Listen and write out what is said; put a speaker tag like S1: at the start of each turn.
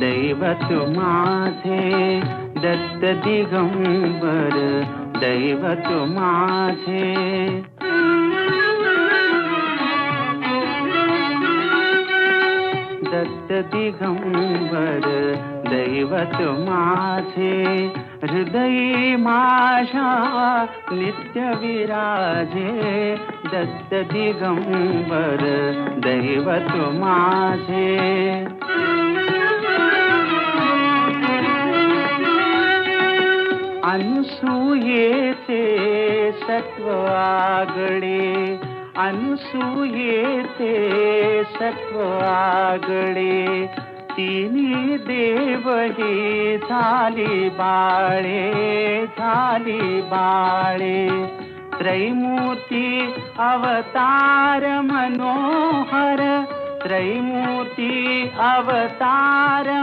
S1: दैवत माझे दत्त दिगंबर दैवत दत्त दिगंबर माझे हृदयी माझा नित्य विराजे। दत्त दिगंबर दैवत सत्वागणे अनुसुयेते सत्वागणे तिनी देवहि थाली बाळे थाली बाळे। त्रैमूर्ति अवतार मनोहर त्रैमूर्ति अवतार